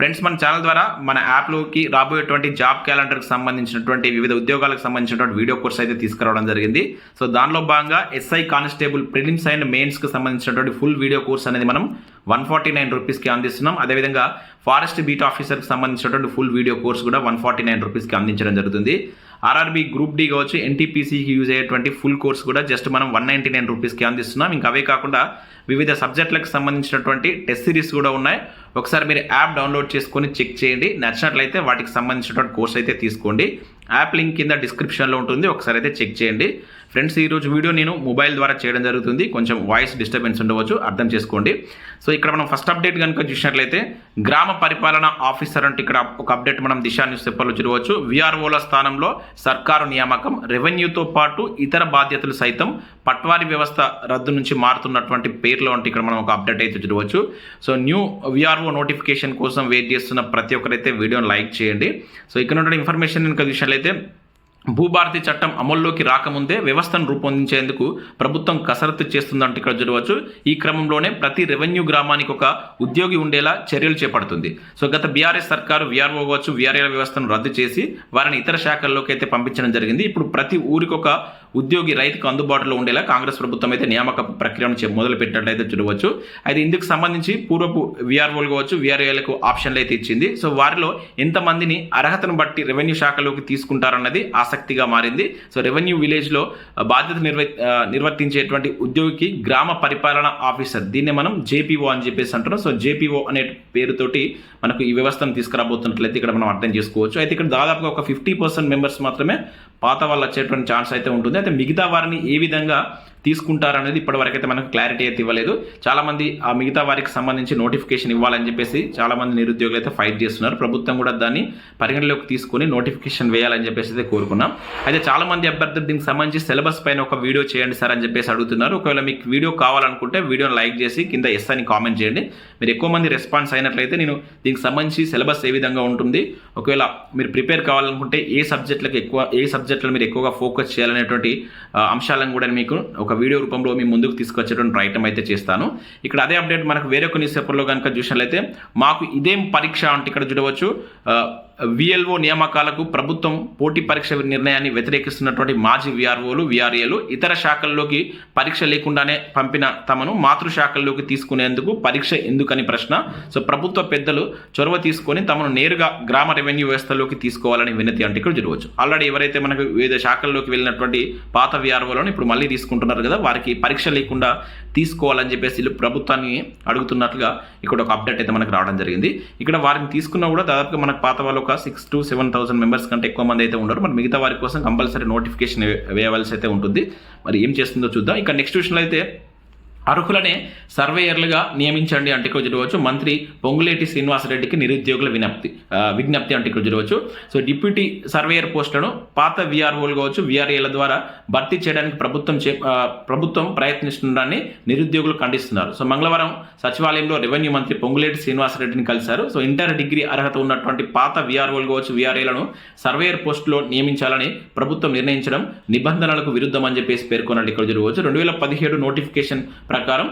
Friends మన channel ద్వారా మన యాప్లోకి రాబోయేటువంటి జాబ్ క్యాలెండర్కి సంబంధించినటువంటి వివిధ ఉద్యోగాలకు సంబంధించినటువంటి వీడియో కోర్స్ అయితే తీసుకురావడం జరిగింది. సో దానిలో భాగంగా ఎస్ఐ కానిస్టేబుల్ ప్రిలిమ్స్ అండ్ మెయిన్స్కి సంబంధించినటువంటి ఫుల్ వీడియో కోర్స్ అనేది మనం వన్ ఫార్టీ నైన్ రూపీస్కి అందిస్తున్నాం. అదేవిధంగా ఫారెస్ట్ బీట్ ఆఫీసర్కి సంబంధించినటువంటి ఫుల్ వీడియో కోర్స్ కూడా వన్ ఫార్టీ నైన్ రూపీస్కి అందించడం జరుగుతుంది. ఆర్ఆర్బీ గ్రూప్ డి కావచ్చు ఎన్టీపీసీకి యూజ్ అయ్యేటువంటి ఫుల్ కోర్స్ కూడా జస్ట్ మనం వన్ నైంటీ నైన్ రూపీస్కి అందిస్తున్నాం ఇంకా అవే కాకుండా వివిధ సబ్జెక్టులకు సంబంధించినటువంటి టెస్ట్ సిరీస్ కూడా ఉన్నాయి. ఒకసారి మీరు యాప్ డౌన్లోడ్ చేసుకొని చెక్ చేయండి. నచ్చినట్లయితే వాటికి సంబంధించినటువంటి కోర్స్ అయితే తీసుకోండి. యాప్ లింక్ కింద డిస్క్రిప్షన్లో ఉంటుంది. ఒకసారి అయితే చెక్ చేయండి. ఫ్రెండ్స్ ఈరోజు వీడియో నేను మొబైల్ ద్వారా చేయడం జరుగుతుంది. కొంచెం వాయిస్ డిస్టర్బెన్స్ ఉండవచ్చు అర్థం చేసుకోండి. సో ఇక్కడ మనం ఫస్ట్ అప్డేట్ కనుక చూసినట్లయితే గ్రామ పరిపాలన ఆఫీసర్ అంటే ఇక్కడ ఒక అప్డేట్ మనం దిశా న్యూస్ పేపర్లో చూడవచ్చు. విఆర్ఓల స్థానంలో సర్కారు నియామకం రెవెన్యూతో పాటు ఇతర బాధ్యతలు సైతం పట్వారీ వ్యవస్థ రద్దు నుంచి మారుతున్నటువంటి పేర్లో అంటే ఇక్కడ మనం ఒక అప్డేట్ అయితే చూడవచ్చు. సో న్యూ విఆర్ఓ నోటిఫికేషన్ కోసం వెయిట్ చేస్తున్న ప్రతి ఒక్కరైతే వీడియోని లైక్ చేయండి. సో ఇక్కడ ఉన్న ఇన్ఫర్మేషన్ కనుక చూసినట్లయితే భూభారతి చట్టం అమల్లోకి రాకముందే వ్యవస్థను రూపొందించేందుకు ప్రభుత్వం కసరత్తు చేస్తుందంటే ఇక్కడ చూడవచ్చు. ఈ క్రమంలోనే ప్రతి రెవెన్యూ గ్రామానికి ఒక ఉద్యోగి ఉండేలా చర్యలు చేపడుతుంది. సో గత బీఆర్ఎస్ సర్కారు విఆర్ఓ కావచ్చు వ్యవస్థను రద్దు చేసి వారిని ఇతర శాఖల్లోకి అయితే పంపించడం జరిగింది. ఇప్పుడు ప్రతి ఊరికి ఒక ఉద్యోగి రైతుకు అందుబాటులో ఉండేలా కాంగ్రెస్ ప్రభుత్వం అయితే నియామక ప్రక్రియను చే- మొదలుపెట్టినట్లయితే చూడవచ్చు. అయితే ఇందుకు సంబంధించి పూర్వపు విఆర్ఓలు కావచ్చు విఆర్ఏలకు ఆప్షన్లు అయితే ఇచ్చింది. సో వారిలో ఎంతమందిని అర్హతను బట్టి రెవెన్యూ శాఖలోకి తీసుకుంటారన్నది ఆసక్తిగా మారింది. సో రెవెన్యూ విలేజ్లో బాధ్యత నిర్వ నిర్వర్తించేటువంటి ఉద్యోగికి గ్రామ పరిపాలన ఆఫీసర్ దీన్ని మనం జేపీఓ అని చెప్పేసి అంటున్నాం. సో జేపీఓ అనే పేరుతోటి మనకు ఈ వ్యవస్థను తీసుకురాబోతున్నట్లయితే ఇక్కడ మనం అర్థం చేసుకోవచ్చు. అయితే ఇక్కడ దాదాపుగా ఒక ఫిఫ్టీ పర్సెంట్ మెంబర్స్ మాత్రమే పాత వాళ్ళు వచ్చేటువంటి ఛాన్స్ అయితే ఉంటుంది. లేకపోతే మిగతా వారిని ఏ విధంగా తీసుకుంటారనేది ఇప్పటివరకు అయితే మనకు క్లారిటీ అయితే ఇవ్వలేదు. చాలామంది ఆ మిగతా వారికి సంబంధించి నోటిఫికేషన్ ఇవ్వాలని చెప్పేసి చాలామంది నిరుద్యోగులు అయితే ఫైట్ చేస్తున్నారు. ప్రభుత్వం కూడా దాన్ని పరిగణలోకి తీసుకొని నోటిఫికేషన్ వేయాలని చెప్పేసి అయితే కోరుకున్నాం. అయితే చాలా మంది అభ్యర్థులు దీనికి సంబంధించి సిలబస్ పైన ఒక వీడియో చేయండి సార్ అని చెప్పేసి అడుగుతున్నారు. ఒకవేళ మీకు వీడియో కావాలనుకుంటే వీడియోని లైక్ చేసి కింద ఎస్ అని కామెంట్ చేయండి. మీరు ఎక్కువ మంది రెస్పాన్స్ అయినట్లయితే నేను దీనికి సంబంధించి సిలబస్ ఏ విధంగా ఉంటుంది ఒకవేళ మీరు ప్రిపేర్ కావాలనుకుంటే ఏ సబ్జెక్టులకు ఎక్కువ ఏ సబ్జెక్టులు మీరు ఎక్కువగా ఫోకస్ చేయాలనేటువంటి అంశాలను కూడా మీకు ఒక ఒక వీడియో రూపంలో మీ ముందుకు తీసుకొచ్చేటువంటి ప్రయత్నం అయితే చేస్తాను. ఇక్కడ అదే అప్డేట్ మనకు వేరే కొన్ని న్యూస్ పేపర్లో కనుక చూసినట్లయితే మాకు ఇదేం పరీక్ష అంటే ఇక్కడ చూడవచ్చు. విఎల్ఓ నియామకాలకు ప్రభుత్వం పోటీ పరీక్ష నిర్ణయాన్ని వ్యతిరేకిస్తున్నటువంటి మాజీ విఆర్ఓలు విఆర్ఏలు ఇతర శాఖల్లోకి పరీక్ష లేకుండానే పంపిన తమను మాతృ శాఖల్లోకి తీసుకునేందుకు పరీక్ష ఎందుకని ప్రశ్న. సో ప్రభుత్వ పెద్దలు చొరవ తీసుకొని తమను నేరుగా గ్రామ రెవెన్యూ వ్యవస్థలోకి తీసుకోవాలని వినతి అంటే ఇక్కడ చూడవచ్చు ఆల్రెడీ ఎవరైతే మనకు వివిధ శాఖల్లోకి వెళ్ళినటువంటి పాత విఆర్ఓలను ఇప్పుడు మళ్ళీ తీసుకుంటున్నారు కదా వారికి పరీక్ష లేకుండా తీసుకోవాలని చెప్పేసి వీళ్ళు ప్రభుత్వాన్ని అడుగుతున్నట్లుగా ఇక్కడ ఒక అప్డేట్ అయితే మనకు రావడం జరిగింది. ఇక్కడ వారిని తీసుకున్నా కూడా దాదాపుగా మనకు పాత వాళ్ళు ఒక six to seven thousand members కంటే ఎక్కువ మంది అయితే ఉండరు మరి మిగతా వారి కోసం కంపల్సరీ నోటిఫికేషన్ వేయవలసి అయితే ఉంటుంది. మరి ఏం చేస్తుందో చూద్దాం. ఇక నెక్స్ట్ విషయంలో అయితే అర్హులనే సర్వేయర్లుగా నియమించండి అంటే ఇక్కడ చూడవచ్చు. మంత్రి పొంగులేటి శ్రీనివాసరెడ్డికి నిరుద్యోగుల విజ్ఞప్తి విజ్ఞప్తి అంటే ఇక్కడ చూడవచ్చు. సో డిప్యూటీ సర్వేయర్ పోస్టులను పాత విఆర్ఓలు కావచ్చు విఆర్ఏల ద్వారా భర్తీ చేయడానికి ప్రభుత్వం చే ప్రభుత్వం ప్రయత్నిస్తుండడాన్ని నిరుద్యోగులు ఖండిస్తున్నారు. సో మంగళవారం సచివాలయంలో రెవెన్యూ మంత్రి పొంగులేటి శ్రీనివాసరెడ్డిని కలిశారు. సో ఇంటర్ డిగ్రీ అర్హత ఉన్నటువంటి పాత విఆర్ఓలు కావచ్చు విఆర్ఏలను సర్వేయర్ పోస్టులో నియమించాలని ప్రభుత్వం నిర్ణయించడం నిబంధనలకు విరుద్ధం అని చెప్పేసి పేర్కొన్నట్టు ఇక్కడ చూడవచ్చు. రెండు వేల పదిహేడు నోటిఫికేషన్ ప్రకారం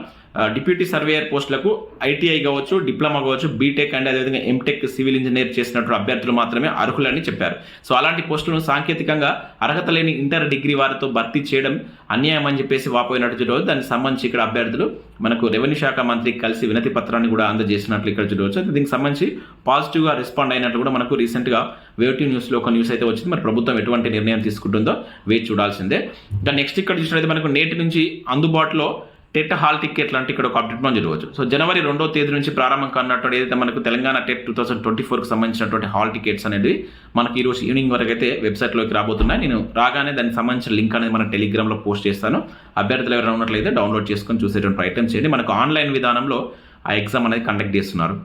డిప్యూటీ సర్వేయర్ పోస్టులకు ఐటీఐ కావచ్చు డిప్లొమా కావచ్చు బీటెక్ అండ్ అదేవిధంగా ఎంటెక్ సివిల్ ఇంజనీర్ చేసినటువంటి అభ్యర్థులు మాత్రమే అర్హులని చెప్పారు. సో అలాంటి పోస్టులను సాంకేతికంగా అర్హత లేని ఇంటర్ డిగ్రీ వారితో భర్తీ చేయడం అన్యాయం అని చెప్పేసి వాపోయినట్టు చూడవచ్చు దానికి సంబంధించి ఇక్కడ అభ్యర్థులు మనకు రెవెన్యూ శాఖ మంత్రి కలిసి వినతి పత్రాన్ని కూడా అందజేసినట్లు ఇక్కడ చూడవచ్చు. దీనికి సంబంధించి పాజిటివ్గా రెస్పాండ్ అయినట్టు కూడా మనకు రీసెంట్గా వేటివ్ న్యూస్లో ఒక న్యూస్ అయితే వచ్చింది. మరి ప్రభుత్వం ఎటువంటి నిర్ణయం తీసుకుంటుందో వేచి చూడాల్సిందే. ఇంకా నెక్స్ట్ ఇక్కడ చూసినట్లయితే మనకు నేటి నుంచి అందుబాటులో టెట్ హాల్ టికెట్లు అంటే ఇక్కడ ఒక అప్డేట్ మనం చూడవచ్చు సో జనవరి రెండో తేదీ నుంచి ప్రారంభం కానటువంటి ఏదైతే మనకు Telangana TET two thousand twenty ఫోర్కి సంబంధించినటువంటి హాల్ టికెట్స్ అనేది మనకి ఈరోజు ఈవినింగ్ వరకు అయితే వెబ్సైట్లోకి రాబోతున్నాయి. నేను రాగానే దానికి సంబంధించిన లింక్ అనేది మన టెలిగ్రామ్లో పోస్ట్ చేస్తాను. అభ్యర్థులు ఎవరైనా ఉన్నట్లయితే డౌన్లోడ్ చేసుకొని చూసేటువంటి ప్రయత్నం చేయండి. మనకు ఆన్లైన్ విధానంలో ఆ ఎగ్జామ్ అనేది కండక్ట్ చేస్తున్నారు.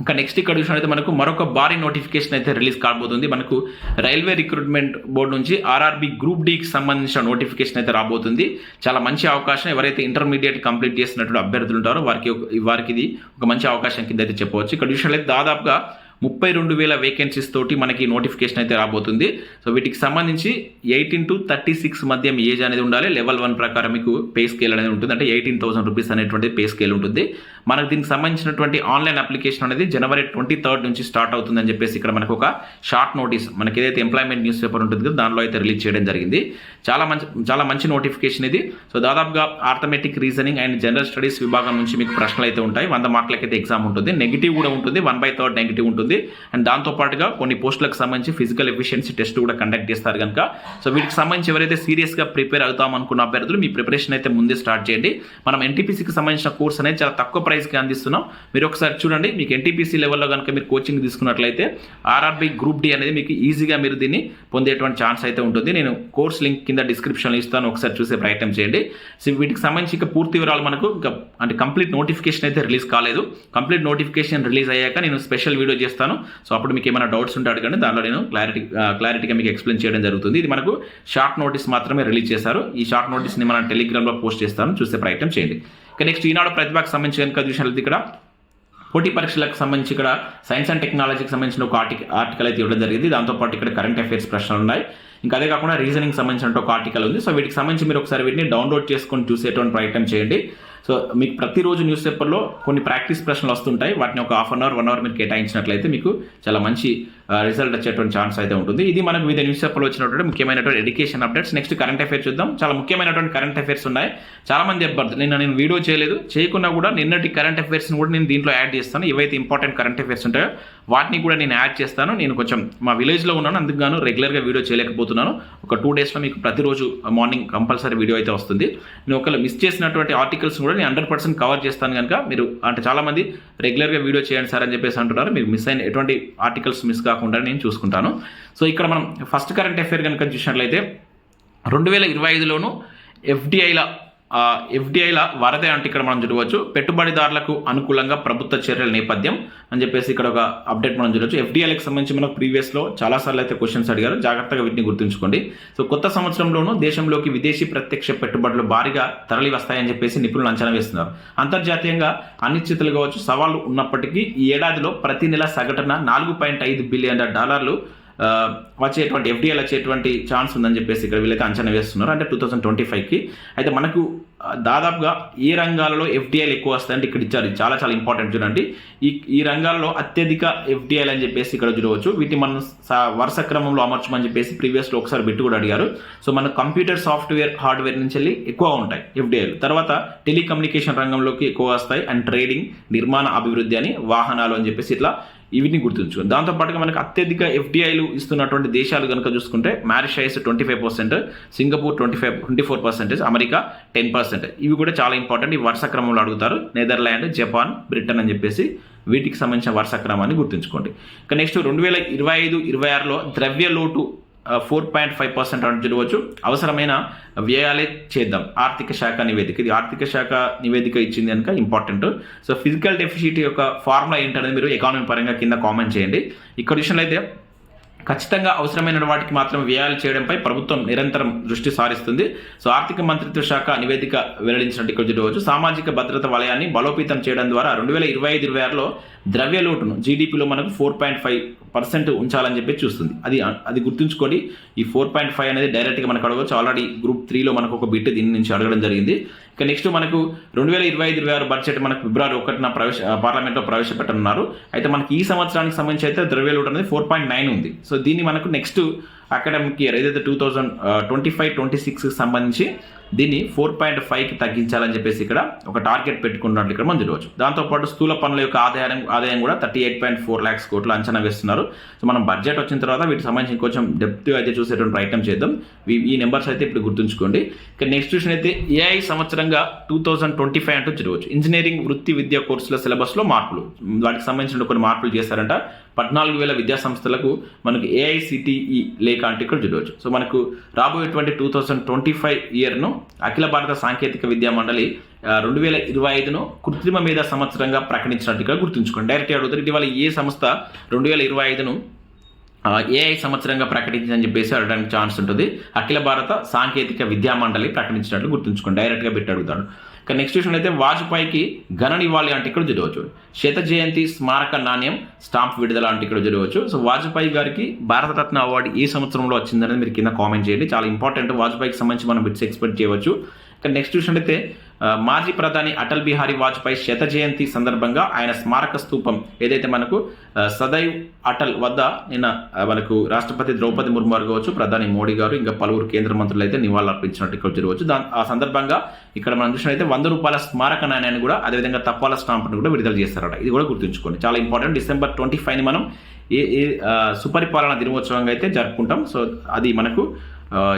ఇంకా నెక్స్ట్ ఇక్కడ చూసినట్లయితే మనకు మరొక భారీ నోటిఫికేషన్ అయితే రిలీజ్ కాబోతుంది. మనకు రైల్వే రిక్రూట్మెంట్ బోర్డు నుంచి ఆర్ఆర్బి గ్రూప్ డీకి సంబంధించిన నోటిఫికేషన్ అయితే రాబోతుంది. చాలా మంచి అవకాశం. ఎవరైతే ఇంటర్మీడియట్ కంప్లీట్ చేసినటువంటి అభ్యర్థులు ఉంటారో వారికి వారికి ఇది ఒక మంచి అవకాశం కింద అయితే చెప్పవచ్చు. ఇక్కడ చూసినట్లయితే దాదాపుగా ముప్పై రెండు వేల వేకెన్సీస్ తోటి మనకి నోటిఫికేషన్ అయితే రాబోతుంది. సో వీటికి సంబంధించి ఎయిటీన్ టు థర్టీ సిక్స్ మధ్య ఏజ్ అనేది ఉండాలి. లెవెల్ వన్ ప్రకారం మీకు పే స్కేల్ అనేది ఉంటుంది. అంటే ఎయిటీన్ థౌసండ్ రూపీస్ అనేటువంటి పే స్కేల్ ఉంటుంది. మనకు దీనికి సంబంధించినటువంటి ఆన్లైన్ అప్లికేషన్ అనేది జనవరి ట్వంటీ థర్డ్ నుంచి స్టార్ట్ అవుతుందని చెప్పేసి ఇక్కడ మనకు ఒక షార్ట్ నోటీస్ మనకి ఏదైతే ఎంప్లాయ్మెంట్ న్యూస్ పేపర్ ఉంటుంది కదా దానిలో అయితే రిలీజ్ చేయడం జరిగింది. చాలా మంచి చాలా మంచి నోటిఫికేషన్ ఇది. సో దాదాపుగా arithmetic reasoning and general studies విభాగం నుంచి మీకు ప్రశ్నలు అయితే ఉంటాయి. వంద మార్కులకైతే ఎగ్జామ్ ఉంటుంది. నెగిటివ్ కూడా ఉంటుంది. వన్ బై థర్డ్ నెగిటివ్ ఉంటుంది. అండ్ దాంతో పాటుగా కొన్ని పోస్టులకు సంబంధించి ఫిజికల్ ఎఫిషియన్సీ టెస్ట్ కూడా కండక్ట్ చేస్తారు కనుక సో వీటికి సంబంధించి ఎవరైతే సీరియస్గా ప్రిపేర్ అవుతాం అనుకున్న అభ్యర్థులు మీ ప్రిపరేషన్ అయితే ముందే స్టార్ట్ చేయండి. మనం ఎన్టీపీసీకి సంబంధించిన కోర్స్ అనేది చాలా తక్కువ ప్రైస్కి అందిస్తున్నాం. మీరు ఒకసారి చూడండి మీకు ఎన్టీపీసీ లెవెల్లో కనుక మీరు కోచింగ్ తీసుకున్నట్లయితే ఆర్ఆర్బీ గ్రూప్ డి అనేది మీకు ఈజీగా మీరు దీన్ని పొందేటువంటి ఛాన్స్ అయితే ఉంటుంది. నేను కోర్స్ లింక్ కింద డిస్క్రిప్షన్లో ఇస్తాను ఒకసారి చూసే ప్రయత్నం చేయండి. సో వీటికి సంబంధించి ఇంకా పూర్తి వివరాలు మనకు ఇంకా అంటే కంప్లీట్ నోటిఫికేషన్ అయితే రిలీజ్ కాలేదు. కంప్లీట్ నోటిఫికేషన్ రిలీజ్ అయ్యాక నేను స్పెషల్ వీడియో చేస్తాను. సో అప్పుడు మీకు ఏమైనా డౌట్స్ ఉంటే అడగండి. దానిలో నేను క్లారిటీ క్లారిటీగా మీకు ఎక్స్ప్లెయిన్ చేయడం జరుగుతుంది. ఇది మనకు షార్ట్ నోటీస్ మాత్రమే రిలీజ్ చేశారు. ఈ షార్ట్ నోటీస్ని మనం టెలిగ్రామ్లో పోస్ట్ చేస్తాను. చూసే ప్రయత్నం చేయండి. ఇక నెక్స్ట్ ఈనాడు ప్రతిభకు సంబంధించి కనుక చూసినట్లయితే ఇక్కడ పోటీ పరీక్షలకు సంబంధించి ఇక్కడ సైన్స్ అండ్ టెక్నాలజీకి సంబంధించిన ఒక ఆర్టికల్ ఆర్టికల్ అయితే ఇవ్వడం జరిగింది. దాంతోపాటు ఇక్కడ కరెంట్ అఫైర్స్ ప్రశ్నలు ఉన్నాయి. ఇంకా అదే కాకుండా రీజనింగ్ సంబంధించిన ఒక ఆర్టికల్ ఉంది. సో వీటికి సంబంధించి మీరు ఒకసారి వీటిని డౌన్లోడ్ చేసుకొని చూసేటువంటి ప్రయత్నం చేయండి. సో మీకు ప్రతిరోజు న్యూస్ పేపర్లో కొన్ని ప్రాక్టీస్ ప్రశ్నలు వస్తుంటాయి. వాటిని ఒక half an hour one hour మీరు కేటాయించినట్లయితే మీకు చాలా మంచి రిజల్ట్ వచ్చేటువంటి ఛాన్స్ అయితే ఉంటుంది. ఇది మనకు వివిధ న్యూస్ పేపర్లో వచ్చినటువంటి ముఖ్యమైనటువంటి education updates next current affairs చూద్దాం. చాలా ముఖ్యమైనటువంటి కరెంట్ అఫైర్స్ ఉన్నాయి. చాలా మంది అభ్యర్థులు నిన్న నేను వీడియో చేయలేదు. చేయకున్నా కూడా నిన్నటి కరెంట్ అఫైర్స్ని కూడా నేను దీంట్లో యాడ్ చేస్తాను. ఏవైతే ఇంపార్టెంట్ కరెంట్ అఫైర్స్ ఉంటాయో వాటిని కూడా నేను యాడ్ చేస్తాను. నేను కొంచెం మా విలేజ్లో ఉన్నాను. అందుకు గాను రెగ్యులర్గా వీడియో చేయలేకపోతున్నాను. ఒక టూ డేస్లో మీకు ప్రతిరోజు మార్నింగ్ కంపల్సరీ వీడియో అయితే వస్తుంది. నేను ఒకవేళ మిస్ చేసినటువంటి ఆర్టికల్స్ కూడా నేను హండ్రెడ్ పర్సెంట్ కవర్ చేస్తాను కనుక మీరు అంటే చాలామంది రెగ్యులర్గా వీడియో చేయండి సార్ అని చెప్పేసి అంటున్నారు. మీరు మిస్ అయిన ఎటువంటి ఆర్టికల్స్ మిస్ కాకుండా నేను చూసుకుంటాను. సో ఇక్కడ మనం ఫస్ట్ కరెంట్ అఫైర్ కనుక చూసినట్లయితే రెండు వేల ఇరవై ఐదులోను ఎఫ్డిఐల ఎఫ్డిఐల వరద అంటే ఇక్కడ మనం చూడవచ్చు. పెట్టుబడిదారులకు అనుకూలంగా ప్రభుత్వ చర్యల నేపథ్యం అని చెప్పేసి ఇక్కడ ఒక అప్డేట్ మనం చూడవచ్చు ఎఫ్డిఐలకు సంబంధించి మనకు ప్రీవియస్లో చాలాసార్లు అయితే క్వశ్చన్స్ అడిగారు. జాగ్రత్తగా వీటిని గుర్తుంచుకోండి. సో కొత్త సంవత్సరంలోనూ దేశంలోకి విదేశీ ప్రత్యక్ష పెట్టుబడులు భారీగా తరలి వస్తాయని చెప్పేసి నిపుణులు అంచనా వేస్తున్నారు. అంతర్జాతీయంగా అనిశ్చితులు కావచ్చు సవాళ్ళు ఉన్నప్పటికీ ఈ ఏడాదిలో ప్రతి నెల సగటున నాలుగు పాయింట్ ఐదు బిలియన్ డాలర్లు వచ్చేటువంటి ఎఫ్డిఎల్ వచ్చేటువంటి ఛాన్స్ ఉందని చెప్పేసి ఇక్కడ వీళ్ళైతే అంచనా వేస్తున్నారు. అంటే టూ థౌసండ్ ట్వంటీ ఫైవ్కి అయితే మనకు దాదాపుగా ఏ రంగాలలో ఎఫ్డిఐలు ఎక్కువ వస్తాయంటే ఇక్కడ ఇచ్చారు. చాలా చాలా ఇంపార్టెంట్ చూడండి. ఈ ఈ రంగాలలో అత్యధిక ఎఫ్డిఐలు అని చెప్పేసి ఇక్కడ చూడవచ్చు. వీటిని మనం వరుస క్రమంలో అమర్చమని చెప్పేసి ప్రీవియస్లో ఒకసారి బిట్టు కూడా అడిగారు. సో మన కంప్యూటర్ సాఫ్ట్వేర్ హార్డ్వేర్ నుంచి వెళ్ళి ఎక్కువ ఉంటాయి ఎఫ్డిఐలు తర్వాత టెలికమ్యూనికేషన్ రంగంలోకి ఎక్కువ వస్తాయి. అండ్ ట్రేడింగ్ నిర్మాణ అభివృద్ధి అని వాహనాలు అని చెప్పేసి ఇట్లా వీటిని గుర్తుంచుకోండి. దాంతోపాటుగా మనకు అత్యధిక ఎఫ్డిఐలు ఇస్తున్నటువంటి దేశాలు కనుక చూసుకుంటే Mauritius twenty five percent Singapore twenty five twenty four percentage America ten percent. ఇవి కూడా చాలా ఇంపార్టెంట్. ఈ వరుస క్రమంలో అడుగుతారు. నెదర్లాండ్ జపాన్ బ్రిటన్ అని చెప్పేసి వీటికి సంబంధించిన వరుస క్రమాన్ని గుర్తుంచుకోండి. ఇక నెక్స్ట్ రెండు వేల ఇరవై ఐదు ఇరవై ఆరులో ద్రవ్య లోటు ఫోర్ పాయింట్ ఫైవ్ పర్సెంట్ అని చూడవచ్చు అవసరమైన వ్యయాలే చేద్దాం. ఆర్థిక శాఖ నివేదిక. ఇది ఆర్థిక శాఖ నివేదిక ఇచ్చింది కనుక ఇంపార్టెంట్ సో ఫిజికల్ డెఫిసిట్ యొక్క ఫార్ములా ఏంటనేది మీరు ఎకానమీ పరంగా కింద కామెంట్ చేయండి. ఇక్కడ విషయంలో అయితే ఖచ్చితంగా అవసరమైన వాటికి మాత్రం వ్యయాలు చేయడంపై ప్రభుత్వం నిరంతరం దృష్టి సారిస్తుంది. సో ఆర్థిక మంత్రిత్వ శాఖ నివేదిక వెల్లడించినట్టు ఇక్కడ చూడవచ్చు. సామాజిక భద్రత వలయాన్ని బలోపేతం చేయడం ద్వారా రెండు వేల ఇరవై ఐదు ఇరవై ఆరులో ద్రవ్య లోటును జీడిపిలో మనకు ఫోర్ పాయింట్ ఫైవ్ పర్సెంట్ ఉంచాలని చెప్పి చూస్తుంది. అది అది గుర్తుంచుకోండి. ఈ ఫోర్ పాయింట్ ఫైవ్ అనేది డైరెక్ట్గా మనకు అడగవచ్చు. ఆల్రెడీ గ్రూప్ త్రీలో మనకు ఒక బిట్ దీని నుంచి అడగడం జరిగింది. ఇక నెక్స్ట్ మనకు రెండు వేల ఇరవై ఐదు ఇరవై ఆరు బడ్జెట్ మనకు ఫిబ్రవరి ఒకటిన ప్రవేశ పార్లమెంట్లో ప్రవేశపెట్టనున్నారు. అయితే మనకి ఈ సంవత్సరానికి సంబంధించి అయితే ద్రవ్య లోటు అనేది ఫోర్ పాయింట్ నైన్ ఉంది. సో దీన్ని మనకు నెక్స్ట్ అకాడమిక్ ఇయర్ ఏదైతే two thousand twenty five twenty సిక్స్కి సంబంధించి దీన్ని ఫోర్ పాయింట్ ఫైవ్కి తగ్గించాలని చెప్పేసి ఇక్కడ ఒక టార్గెట్ పెట్టుకున్నట్లు ఇక్కడ మనం చూడవచ్చు. దాంతోపాటు స్థూల పనుల యొక్క ఆదాయం ఆదాయం కూడా thirty eight point four lakhs కోట్లు అంచనా వేస్తున్నారు. సో మనం బడ్జెట్ వచ్చిన తర్వాత వీటికి సంబంధించి కొంచెం డెప్త్ అయితే చూసేటువంటి ప్రయత్నం చేద్దాం. ఈ- నెంబర్స్ అయితే ఇప్పుడు గుర్తుంచుకోండి. ఇక నెక్స్ట్ విషయం అయితే ఏఐ సంవత్సరంగా టూ థౌజండ్ ట్వంటీ ఫైవ్ అంటూ చూడవచ్చు. ఇంజనీరింగ్ వృత్తి విద్యా కోర్సుల సిలబస్లో మార్పులు. వాటికి సంబంధించిన కొన్ని మార్పులు చేస్తారంట పద్నాలుగు వేల విద్యా సంస్థలకు మనకు ఏఐసిటిఈ లేఖ అంటే ఇక్కడ చూడవచ్చు. సో మనకు రాబోయేటువంటి టూ థౌజండ్ ట్వంటీ ఫైవ్ ఇయర్ను అఖిల భారత సాంకేతిక విద్యా మండలి రెండు వేల ఇరవై ఐదును కృత్రిమ మీద సంవత్సరంగా ప్రకటించినట్టుగా గుర్తుంచుకోండి. డైరెక్ట్ అడుగుతారు ఇటీవల ఏ సంస్థ రెండు వేల ఇరవై ఐదును ఏఐ సంవత్సరంగా ప్రకటించిందని చెప్పేసి అడగడానికి ఛాన్స్ ఉంటుంది. అఖిల భారత సాంకేతిక విద్యా మండలి ప్రకటించినట్లు గుర్తుంచుకోండి. డైరెక్ట్గా పెట్టి అడుగుతాడు ఇక నెక్స్ట్ విషయం అయితే వాజ్పేయికి ఘన నివాళి అంటే ఇక్కడ జరగవచ్చు. శత జయంతి స్మారక నాణ్యం స్టాంప్ విడుదల అంటే ఇక్కడ జరగవచ్చు. సో వాజ్పేయి గారికి భారతరత్న అవార్డు ఈ సంవత్సరంలో వచ్చిందనేది మీరు కింద కామెంట్ చేయండి. చాలా ఇంపార్టెంట్ వాజ్పేయికి సంబంధించి మనం బిట్స్ ఎక్స్పెక్ట్ చేయవచ్చు. ఇక నెక్స్ట్ విషయం అయితే మాజీ ప్రధాని అటల్ బిహారీ వాజ్పేయి శత జయంతి సందర్భంగా ఆయన స్మారక స్థూపం ఏదైతే మనకు సదైవ్ అటల్ వద్ద నిన్న మనకు రాష్ట్రపతి ద్రౌపది ముర్ము గారు కావచ్చు ప్రధాని మోడీ గారు ఇంకా పలువురు కేంద్ర మంత్రులు అయితే నివాళులర్పించినట్టు ఇక్కడ జరగవచ్చు. దాని ఆ సందర్భంగా ఇక్కడ మనం చూసినట్లయితే వంద రూపాయల స్మారక నాణ్యాన్ని కూడా అదేవిధంగా తప్పాల స్టాంప్ను కూడా విడుదల చేస్తారట ఇది కూడా గుర్తుంచుకోండి. చాలా ఇంపార్టెంట్. డిసెంబర్ ట్వంటీ ఫైవ్ని మనం ఏ సుపరిపాలన దినోత్సవంగా అయితే జరుపుకుంటాం. సో అది మనకు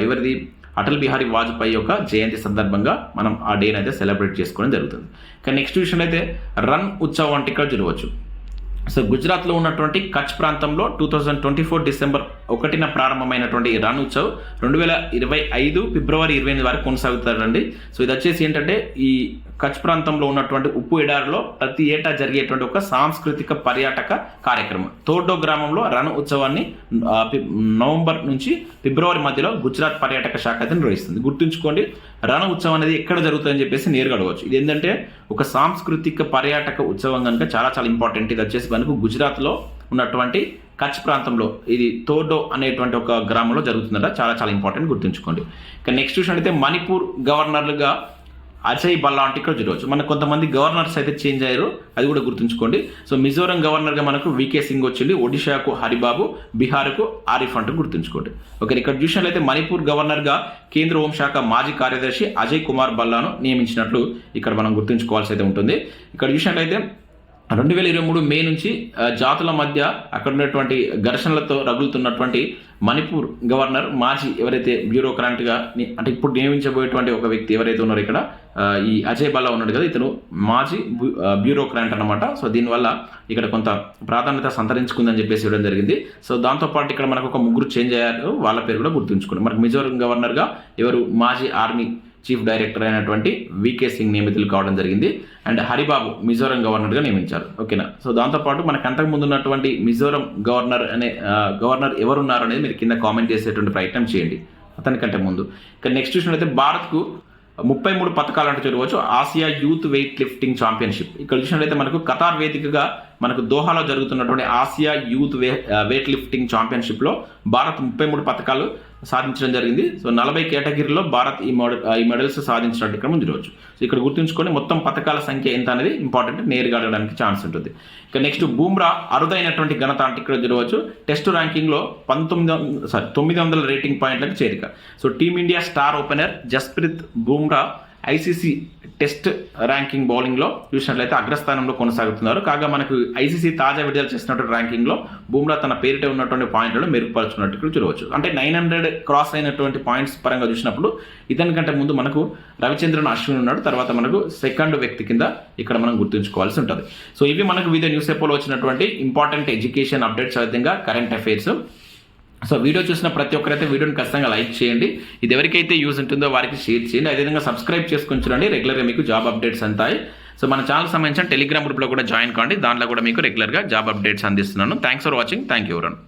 ఎవరిది అటల్ బిహారీ వాజ్పేయి యొక్క జయంతి సందర్భంగా మనం ఆ డేని అయితే సెలబ్రేట్ చేసుకోవడం జరుగుతుంది. కానీ నెక్స్ట్ విషయం అయితే రన్ ఉత్సవం అంటే ఇక్కడ చూడవచ్చు సో గుజరాత్లో ఉన్నటువంటి కచ్ ప్రాంతంలో two thousand twenty four December ఒకటిన ప్రారంభమైనటువంటి ఈ రన్ ఉత్సవ్ రెండు వేల ఇరవై ఐదు ఫిబ్రవరి ఇరవై ఎనిమిది వరకు కొనసాగుతారండి సో ఇది వచ్చేసి ఏంటంటే ఈ కచ్ ప్రాంతంలో ఉన్నటువంటి ఉప్పు ఎడారిలో ప్రతి ఏటా జరిగేటువంటి ఒక సాంస్కృతిక పర్యాటక కార్యక్రమం. తోర్డో గ్రామంలో రణ ఉత్సవాన్ని నవంబర్ నుంచి ఫిబ్రవరి మధ్యలో గుజరాత్ పర్యాటక శాఖ అయితే నిర్వహిస్తుంది. గుర్తుంచుకోండి రణ ఉత్సవం అనేది ఎక్కడ జరుగుతుందని చెప్పేసి నేరుగా అడగవచ్చు ఇది ఏంటంటే ఒక సాంస్కృతిక పర్యాటక ఉత్సవం కనుక చాలా చాలా ఇంపార్టెంట్ ఇది. వచ్చేసి మనకు గుజరాత్లో ఉన్నటువంటి కచ్ ప్రాంతంలో ఇది తోడో అనేటువంటి ఒక గ్రామంలో జరుగుతుందట. చాలా చాలా ఇంపార్టెంట్ గుర్తుంచుకోండి. ఇక నెక్స్ట్ విషయం అయితే మణిపూర్ గవర్నర్లుగా అజయ్ బల్లా అంటే ఇక్కడ చూడవచ్చు. మనకు కొంతమంది గవర్నర్స్ అయితే చేంజ్ అయ్యారు. అది కూడా గుర్తుంచుకోండి. సో మిజోరం గవర్నర్గా మనకు వికే సింగ్ వచ్చింది. ఒడిషాకు హరిబాబు బీహార్కు ఆరిఫ్ అంటూ గుర్తుంచుకోండి. ఓకే ఇక్కడ చూసినట్లయితే మణిపూర్ గవర్నర్గా కేంద్ర హోంశాఖ మాజీ కార్యదర్శి అజయ్ కుమార్ బల్లాను నియమించినట్లు ఇక్కడ మనం గుర్తుంచుకోవాల్సి అయితే ఉంటుంది. ఇక్కడ చూసినట్లయితే రెండు వేల ఇరవై మూడు మే నుంచి జాతుల మధ్య అక్కడ ఉన్నటువంటి ఘర్షణలతో రగులుతున్నటువంటి మణిపూర్ గవర్నర్ మాజీ ఎవరైతే బ్యూరోక్రాంట్గా అంటే ఇప్పుడు నియమించబోయేటువంటి ఒక వ్యక్తి ఎవరైతే ఉన్నారో ఇక్కడ ఈ అజయ్ బల్లా ఉన్నాడు కదా ఇతను మాజీ బ్యూ- బ్యూరోక్రాంట్ అనమాట సో దీనివల్ల ఇక్కడ కొంత ప్రాధాన్యత సంతరించుకుందని చెప్పేసి ఇవ్వడం జరిగింది. సో దాంతోపాటు ఇక్కడ మనకు ఒక ముగ్గురు చేంజ్ అయ్యారు వాళ్ళ పేరు కూడా గుర్తుంచుకోండి. మనకు మిజోరం గవర్నర్గా ఎవరు? మాజీ ఆర్మీ చీఫ్ డైరెక్టర్ అయినటువంటి వికే సింగ్ నియమితులు కావడం జరిగింది. అండ్ హరిబాబు మిజోరం గవర్నర్గా నియమించారు. ఓకేనా? సో దాంతోపాటు మనకు అంతకు ముందు ఉన్నటువంటి మిజోరం గవర్నర్ అనే గవర్నర్ ఎవరున్నారు అనేది మీరు కింద కామెంట్ చేసేటువంటి ప్రయత్నం చేయండి. అతనికంటే ముందు. ఇక నెక్స్ట్ చూసినట్లయితే భారత్కు ముప్పై మూడు పథకాలు అంటే చూడవచ్చు Asia youth weight lifting championship. ఇక్కడ చూసినట్లయితే మనకు కతార్ వేదికగా మనకు దోహాలో జరుగుతున్నటువంటి ఆసియా యూత్ వే వెయిట్ లిఫ్టింగ్ ఛాంపియన్షిప్లో భారత్ ముప్పై మూడు పథకాలు సాధించడం జరిగింది. సో నలభై కేటగిరీలో భారత్ ఈ మోడల్ ఈ మెడల్స్ సాధించినట్టు ఇక్కడ మనం సో ఇక్కడ గుర్తుంచుకొని మొత్తం పథకాల సంఖ్య ఎంత అనేది ఇంపార్టెంట్ నేరుగా అడగడానికి ఛాన్స్ ఉంటుంది. ఇక నెక్స్ట్ బూమ్రా అరుదైనటువంటి ఘనత అంటే ఇక్కడ చూడవచ్చు టెస్ట్ ర్యాంకింగ్లో పంతొమ్మిది వంద- సారీ తొమ్మిది వందల రేటింగ్ పాయింట్లకు చేరిక. So team India star opener Jasprit Bumrah ICC test ranking బౌలింగ్లో చూసినట్లయితే అగ్రస్థానంలో కొనసాగుతున్నారు. కాగా మనకు ఐసీసీ తాజా విడుదల చేసినటువంటి ర్యాంకింగ్లో బూమ్రా తన పేరిట ఉన్నటువంటి పాయింట్లను మెరుగుపరుచుకున్నట్టు ఇక్కడ చూడవచ్చు. అంటే నైన్ హండ్రెడ్ క్రాస్ అయినటువంటి పాయింట్స్ పరంగా చూసినప్పుడు ఇతని కంటే ముందు మనకు రవిచంద్రన్ అశ్విన్ ఉన్నాడు. తర్వాత మనకు సెకండ్ వ్యక్తి కింద ఇక్కడ మనం గుర్తుంచుకోవాల్సి ఉంటుంది. సో ఇవి మనకు వివిధ న్యూస్ పేపర్లో వచ్చినటువంటి ఇంపార్టెంట్ ఎడ్యుకేషన్ అప్డేట్స్ విధంగా కరెంట్ అఫైర్స్. సో వీడియో చూసిన ప్రతి ఒక్కరైతే వీడియోని ఖచ్చితంగా లైక్ చేయండి. ఇది ఎవరికైతే యూజ్ ఉంటుందో వారికి షేర్ చేయండి. అదేవిధంగా సబ్స్క్రైబ్ చేసుకొని చూడండి. రెగ్యులర్గా మీకు జాబ్ అప్డేట్స్ అంతాయి. సో మన ఛానల్ సంబంధించిన టెలిగ్రామ్ గ్రూప్లో కూడా జాయిన్ కాండి. దాంట్లో కూడా మీకు రెగ్యులర్గా జాబ్ అప్డేట్స్ అందిస్తున్నాను. Thanks for watching thank you Varun